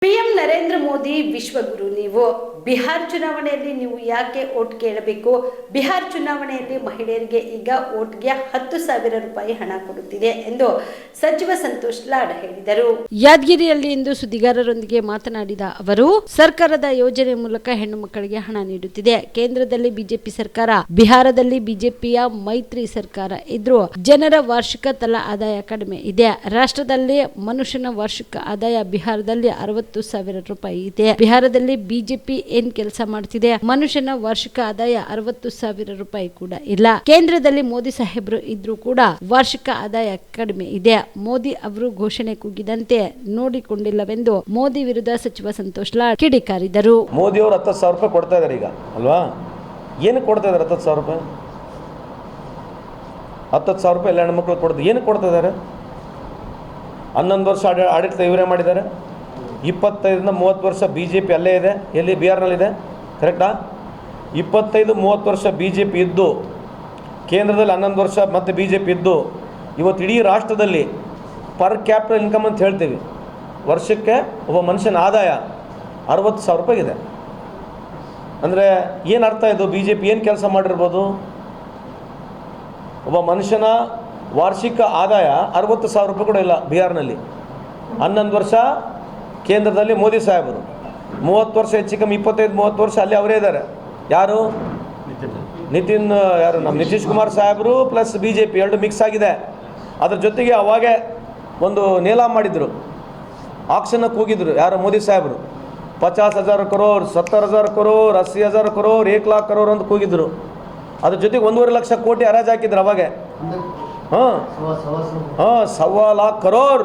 PM Narendra Modi ವಿಶ್ವಗುರು ನೀವು. ಬಿಹಾರ್ ಚುನಾವಣೆಯಲ್ಲಿ ನೀವು ಯಾಕೆ ಓಟ್ ಕೇಳಬೇಕು? ಬಿಹಾರ್ ಚುನಾವಣೆಯಲ್ಲಿ ಮಹಿಳೆಯರಿಗೆ ಈಗ ಓಟ್ಗೆ ಹತ್ತು ಸಾವಿರ ರೂಪಾಯಿ ಹಣ ಕೊಡುತ್ತಿದೆ ಎಂದು ಸಚಿವ ಸಂತೋಷ್ ಲಾಡ್ ಹೇಳಿದರು. ಯಾದಗಿರಿಯಲ್ಲಿ ಇಂದು ಸುದ್ದಿಗಾರರೊಂದಿಗೆ ಮಾತನಾಡಿದ ಅವರು, ಸರ್ಕಾರದ ಯೋಜನೆ ಮೂಲಕ ಹೆಣ್ಣು ಮಕ್ಕಳಿಗೆ ಹಣ ನೀಡುತ್ತಿದೆ. ಕೇಂದ್ರದಲ್ಲಿ ಬಿಜೆಪಿ ಸರ್ಕಾರ, ಬಿಹಾರದಲ್ಲಿ ಬಿಜೆಪಿಯ ಮೈತ್ರಿ ಸರ್ಕಾರ ಇದ್ರು ಜನರ ವಾರ್ಷಿಕ ತಲಾ ಆದಾಯ ಕಡಿಮೆ ಇದೆ. ರಾಷ್ಟ್ರದಲ್ಲಿ ಮನುಷ್ಯನ ವಾರ್ಷಿಕ ಆದಾಯ ಬಿಹಾರದಲ್ಲಿ ಅರವತ್ತು ಸಾವಿರ ರೂಪಾಯಿ ಇದೆ. ಬಿಹಾರದಲ್ಲಿ ಬಿಜೆಪಿ ಏನ್ ಕೆಲಸ ಮಾಡ್ತಿದೆ? ಮನುಷ್ಯನ ವಾರ್ಷಿಕ ಆದಾಯ ಅರವತ್ತು ಸಾವಿರ ರೂಪಾಯಿ ಕೂಡ ಇಲ್ಲ. ಕೇಂದ್ರದಲ್ಲಿ ಮೋದಿ ಸಾಹೇಬರು ಇದ್ರು ಕೂಡ ವಾರ್ಷಿಕ ಆದಾಯ ಕಡಿಮೆ ಇದೆ. ಮೋದಿ ಅವರು ಘೋಷಣೆ ಕೂಗಿದಂತೆ ನೋಡಿಕೊಂಡಿಲ್ಲವೆಂದು ಮೋದಿ ವಿರುದ್ಧ ಸಚಿವ ಸಂತೋಷ್ ಲಾಡ್ ಕಿಡಿಕಾರಿದರು. ಮೋದಿಯವರು ಹತ್ತು ಸಾವಿರ ರೂಪಾಯಿ ಕೊಡ್ತಾ ಇದ್ದಾರೆ ಈಗ, ಅಲ್ವಾ? ಏನು ಕೊಡ್ತಾ ಇದ್ದಾರೆ ಹತ್ತತ್ತು ಸಾವಿರ ರೂಪಾಯಿ? ಹತ್ತತ್ತು ಸಾವಿರ ರೂಪಾಯಿ ಎಲ್ಲ ಹೆಣ್ಮಕ್ಳು ಕೊಡ್ತಾರೆ ಏನು ಕೊಡ್ತಾ ಇದ್ದಾರೆ ಹನ್ನೊಂದು ವರ್ಷ ಆಡ ಆಡಳಿತ ಇವರೇ ಮಾಡಿದ್ದಾರೆ. ಇಪ್ಪತ್ತೈದರಿಂದ ಮೂವತ್ತು ವರ್ಷ ಬಿ ಜೆ ಪಿ ಅಲ್ಲೇ ಇದೆ? ಎಲ್ಲಿ? ಬಿಹಾರ್ನಲ್ಲಿದೆ? ಕರೆಕ್ಟಾ ಇಪ್ಪತ್ತೈದು, ಮೂವತ್ತು ವರ್ಷ ಬಿ ಜೆ ಪಿ ಇದ್ದು, ಕೇಂದ್ರದಲ್ಲಿ ಹನ್ನೊಂದು ವರ್ಷ ಮತ್ತು ಬಿ ಜೆ ಪಿ ಇದ್ದು, ಇವತ್ತು ಇಡೀ ರಾಷ್ಟ್ರದಲ್ಲಿ ಪರ್ ಕ್ಯಾಪಿಟಲ್ ಇನ್ಕಮ್ ಅಂತ ಹೇಳ್ತೀವಿ. ವರ್ಷಕ್ಕೆ ಒಬ್ಬ ಮನುಷ್ಯನ ಆದಾಯ ಅರವತ್ತು ಸಾವಿರ ರೂಪಾಯಿ ಇದೆ. ಅಂದರೆ ಏನು ಅರ್ಥ ಇದು? ಬಿ ಜೆ ಪಿ ಏನು ಕೆಲಸ ಮಾಡಿರ್ಬೋದು? ಒಬ್ಬ ಮನುಷ್ಯನ ವಾರ್ಷಿಕ ಆದಾಯ ಅರವತ್ತು ಸಾವಿರ ರೂಪಾಯಿ ಕೂಡ ಇಲ್ಲ ಬಿಹಾರ್ನಲ್ಲಿ. ಹನ್ನೊಂದು ವರ್ಷ ಕೇಂದ್ರದಲ್ಲಿ ಮೋದಿ ಸಾಹೇಬರು. ಮೂವತ್ತು ವರ್ಷ ಹೆಚ್ಚು ಕಮ್ಮಿ ಇಪ್ಪತ್ತೈದು ಮೂವತ್ತು ವರ್ಷ ಅಲ್ಲಿ ಅವರೇ ಇದ್ದಾರೆ. ಯಾರು? ನಿತಿನ್ ಯಾರು? ನಮ್ಮ ನಿತೀಶ್ ಕುಮಾರ್ ಸಾಹೇಬರು ಪ್ಲಸ್ ಬಿ ಜೆ ಪಿ ಎರಡು ಮಿಕ್ಸ್ ಆಗಿದೆ. ಅದ್ರ ಜೊತೆಗೆ ಅವಾಗೆ ಒಂದು ನೇಲಾ ಮಾಡಿದರು. ಆಕ್ಷನ್ ಕೂಗಿದ್ರು ಯಾರು? ಮೋದಿ ಸಾಹೇಬರು. ಪಚಾಸ್ ಹಜಾರ್ ಕರೋರ್ ಸತ್ತರ್ ಹಜಾರ್ ಕರೋರ್ ಅಸ್ಸಿ ಹಜಾರ್ ಕರೋರ್ ಏಕ್ ಲಾಖ್ ಕರೋರ್ ಅಂತ ಕೂಗಿದ್ರು. ಅದ್ರ ಜೊತೆಗೆ ಒಂದೂವರೆ ಲಕ್ಷ ಕೋಟಿ ಹರಾಜು ಹಾಕಿದ್ರು ಅವಾಗೆ. ಹಾಂ. ಹಾಂ ಸವಾ ಲಾಖ್ ಕರೋರ್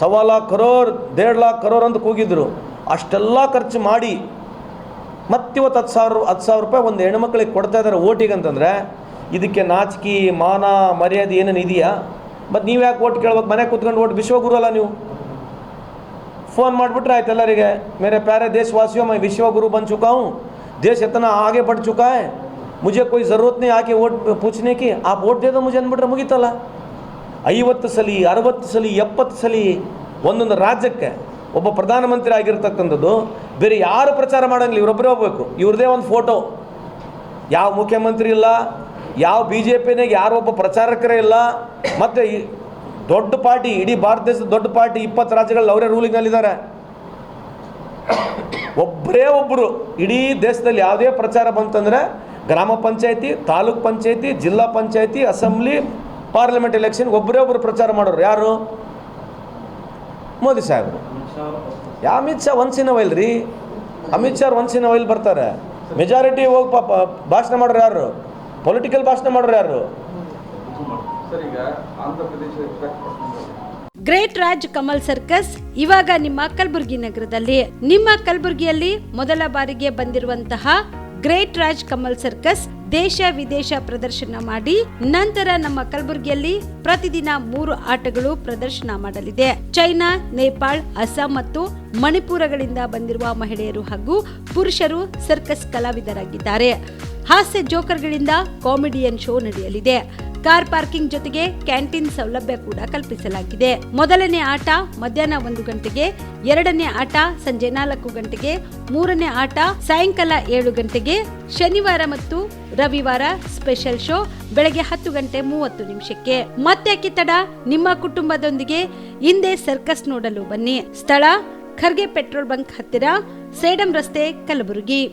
ಸವಾ ಲಾಖ್ ಕರೋರ್ ದೇಡ್ ಲಾಖ್ ಕರೋರ್ ಅಂತ ಕೂಗಿದ್ರು ಅಷ್ಟೆಲ್ಲ ಖರ್ಚು ಮಾಡಿ ಮತ್ತಿವತ್ತು ಹತ್ತು ಸಾವಿರ ಹತ್ತು ಸಾವಿರ ರೂಪಾಯಿ ಒಂದು ಹೆಣ್ಮಕ್ಳಿಗೆ ಕೊಡ್ತಾ ಇದ್ದಾರೆ ಓಟಿಗೆ ಅಂತಂದರೆ ಇದಕ್ಕೆ ನಾಚಿಕೆ ಮಾನ ಮರ್ಯಾದೆ ಏನೇನು ಇದೆಯಾ ಮತ್ತು ನೀವು ಯಾಕೆ ಓಟ್ ಕೇಳ್ಬೇಕು ಮನೆ ಕೂತ್ಕೊಂಡು ಓಟ್ ವಿಶ್ವಗುರು ಅಲ್ಲ ನೀವು फ़ोन ಮಾಡಿಬಿಟ್ರೆ ಆಯ್ತು ಎಲ್ಲರಿಗೆ मेरे प्यारे देशवासियों मैं विश्व गुरु बन चुका हूँ देश इतना आगे बढ़ चुका है मुझे कोई ज़रूरत नहीं आके वोट पूछने की आप वोट दे दो मुझे ಅಂದ್ಬಿಟ್ರೆ ಮುಗೀತಲ್ಲ ಐವತ್ತು ಸಲಿ, ಅರವತ್ತು ಸಲಿ, ಎಪ್ಪತ್ತು ಸಲಿ ಒಂದೊಂದು ರಾಜ್ಯಕ್ಕೆ ಒಬ್ಬ ಪ್ರಧಾನಮಂತ್ರಿ ಆಗಿರ್ತಕ್ಕಂಥದ್ದು, ಬೇರೆ ಯಾರು ಪ್ರಚಾರ ಮಾಡಂಗಿಲ್ಲ, ಇವರೊಬ್ಬರೇ ಹೋಗ್ಬೇಕು. ಇವ್ರದೇ ಒಂದು ಫೋಟೋ. ಯಾವ ಮುಖ್ಯಮಂತ್ರಿ ಇಲ್ಲ, ಯಾವ ಬಿ ಜೆ ಪಿನಾಗ ಒಬ್ಬ ಪ್ರಚಾರಕರೇ ಇಲ್ಲ, ಮತ್ತು ದೊಡ್ಡ ಪಾರ್ಟಿ, ಇಡೀ ಭಾರತ ದೇಶದ ದೊಡ್ಡ ಪಾರ್ಟಿ, ಇಪ್ಪತ್ತು ರಾಜ್ಯಗಳಲ್ಲಿ ಅವರೇ ರೂಲಿಂಗಲ್ಲಿದ್ದಾರೆ ಒಬ್ಬರೇ ಒಬ್ಬರು ಇಡೀ ದೇಶದಲ್ಲಿ ಯಾವುದೇ ಪ್ರಚಾರ ಬಂತಂದರೆ, ಗ್ರಾಮ ಪಂಚಾಯತಿ, ತಾಲೂಕ್ ಪಂಚಾಯತಿ, ಜಿಲ್ಲಾ ಪಂಚಾಯತಿ, ಅಸೆಂಬ್ಲಿ ಪಾರ್ಲಿಮೆಂಟ್ ಎಲೆಕ್ಷನ್ ಒಬ್ಬರೇ ಒಬ್ಬರು ಪ್ರಚಾರ ಮಾಡೋರು ಯಾರು? ಮೋದಿ ಸಾಹೇಬರು. ಯಾ Amit Shah once in while ರೀ? Amit Shah once in while ಬರ್ತಾರೆ. ಮೆಜಾರಿಟಿ ಹೋಗಿ ಪಾಪ ಭಾಷಣ ಮಾಡೋರು ಯಾರು? ಪೊಲಿಟಿಕಲ್ ಭಾಷಣ ಮಾಡೋರು ಯಾರು? ಗ್ರೇಟ್ ರಾಜ್ ಕಮಲ್ ಸರ್ಕಸ್ ಇವಾಗ ನಿಮ್ಮ ಕಲಬುರಗಿ ನಗರದಲ್ಲಿ. ನಿಮ್ಮ ಕಲಬುರಗಿಯಲ್ಲಿ ಮೊದಲ ಬಾರಿಗೆ ಬಂದಿರುವಂತಹ ಗ್ರೇಟ್ ರಾಜ್ ಕಮಲ್ ಸರ್ಕಸ್ ದೇಶ ವಿದೇಶ ಪ್ರದರ್ಶನ ಮಾಡಿ ನಂತರ ನಮ್ಮ ಕಲಬುರಗಿಯಲ್ಲಿ ಪ್ರತಿದಿನ ಮೂರು ಆಟಗಳು ಪ್ರದರ್ಶನ ಮಾಡಲಿದೆ. ಚೈನಾ, ನೇಪಾಳ್, ಅಸ್ಸಾಂ ಮತ್ತು ಮಣಿಪುರಗಳಿಂದ ಬಂದಿರುವ ಮಹಿಳೆಯರು ಹಾಗೂ ಪುರುಷರು ಸರ್ಕಸ್ ಕಲಾವಿದರಾಗಿದ್ದಾರೆ. ಹಾಸ್ಯ ಜೋಕರ್ಗಳಿಂದ ಕಾಮಿಡಿಯನ್ ಶೋ ನಡೆಯಲಿದೆ. ಕಾರ್ ಪಾರ್ಕಿಂಗ್ ಜೊತೆಗೆ ಕ್ಯಾಂಟೀನ್ ಸೌಲಭ್ಯ ಕೂಡ ಕಲ್ಪಿಸಲಾಗಿದೆ. ಮೊದಲನೇ ಆಟ ಮಧ್ಯಾಹ್ನ ಒಂದು ಗಂಟೆಗೆ, ಎರಡನೇ ಆಟ ಸಂಜೆ ನಾಲ್ಕು ಗಂಟೆಗೆ, ಮೂರನೇ ಆಟ ಸಾಯಂಕಾಲ ಏಳು ಗಂಟೆಗೆ, ಶನಿವಾರ ಮತ್ತು ರವಿವಾರ ಸ್ಪೆಷಲ್ ಶೋ ಬೆಳಗ್ಗೆ ಹತ್ತು ಗಂಟೆ ಮೂವತ್ತು ನಿಮಿಷಕ್ಕೆ. ಮತ್ತೆ ಕಿತ್ತಡ ನಿಮ್ಮ ಕುಟುಂಬದೊಂದಿಗೆ ಹಿಂದೆ ಸರ್ಕಸ್ ನೋಡಲು ಬನ್ನಿ. ಸ್ಥಳ ಖರ್ಗೆ ಪೆಟ್ರೋಲ್ ಬಂಕ್ ಹತ್ತಿರ, ಸೇಡಂ ರಸ್ತೆ ಕಲಬುರಗಿ.